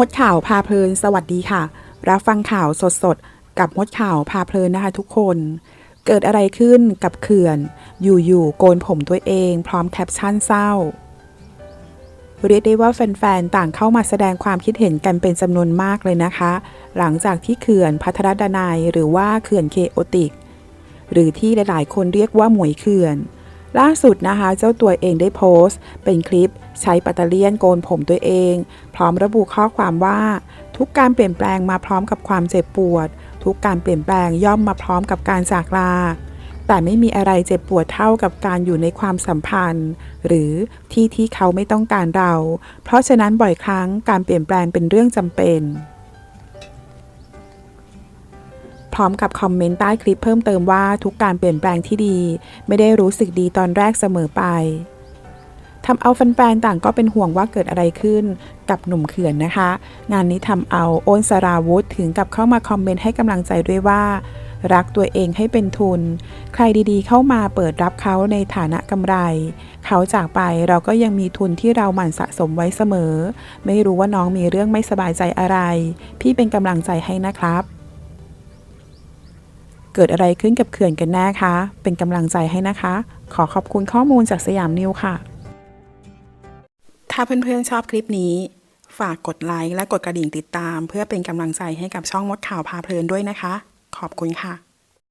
มดข่าวพาเพลิน สวัสดีค่ะ รับฟังข่าวสดๆ กับมดข่าวพาเพลินนะคะทุกคน เกิดอะไรขึ้นกับเขื่อน อยู่ๆ โกนผมตัวเองพร้อมแคปชั่นเศร้า เรียกได้ว่าแฟนๆ ต่างเข้ามาแสดงความคิดเห็นกันเป็นจำนวนมากเลยนะคะ หลังจากที่เขื่อนพัทรดนายหรือว่าเขื่อนเคโอติก หรือที่หลายๆ คนเรียกว่าหมวยเขื่อน ล่าสุดนะคะ เจ้าตัวเองได้โพสต์ เป็นคลิปใช้ปัตเตอร์เลียนโกนผมตัวเอง พร้อมระบุข้อความว่า ทุกการเปลี่ยนแปลงมาพร้อมกับความเจ็บปวด ทุกการเปลี่ยนแปลงย่อมมาพร้อมกับการจากลา แต่ไม่มีอะไรเจ็บปวดเท่ากับการอยู่ในความสัมพันธ์ หรือที่ที่เขาไม่ต้องการเรา เพราะฉะนั้นบ่อยครั้งการเปลี่ยนแปลงเป็นเรื่องจำเป็น พร้อมกับคอมเมนต์ใต้คลิปเพิ่มเติมว่าทุกการเปลี่ยนแปลงที่ดี ไม่ได้รู้สึกดีตอนแรกเสมอไปทำเอาแฟนๆต่างก็เป็นห่วงว่าเกิดอะไรขึ้นกับหนุ่มเขื่อนนะคะ งานนี้ทำเอาโอนสราวุธถึงกับเข้ามาคอมเมนต์ให้กำลังใจด้วยว่า รักตัวเองให้เป็นทุน ใครดีๆ เข้ามาเปิดรับเขาในฐานะกำไร เขาจากไปเราก็ยังมีทุนที่เราหมั่นสะสมไว้เสมอ ไม่รู้ว่าน้องมีเรื่องไม่สบายใจอะไร พี่เป็นกำลังใจให้นะครับ เกิดอะไรขึ้นกับเขื่อนกันแน่คะ เป็นกำลังใจให้นะคะ ขอขอบคุณข้อมูลจากสยามนิวค่ะ ถ้าเพื่อนๆชอบคลิปนี้ ฝากกดไลค์และกดกระดิ่งติดตาม เพื่อเป็นกำลังใจให้กับช่องมดข่าวพาเพลินด้วยนะคะ ขอบคุณค่ะ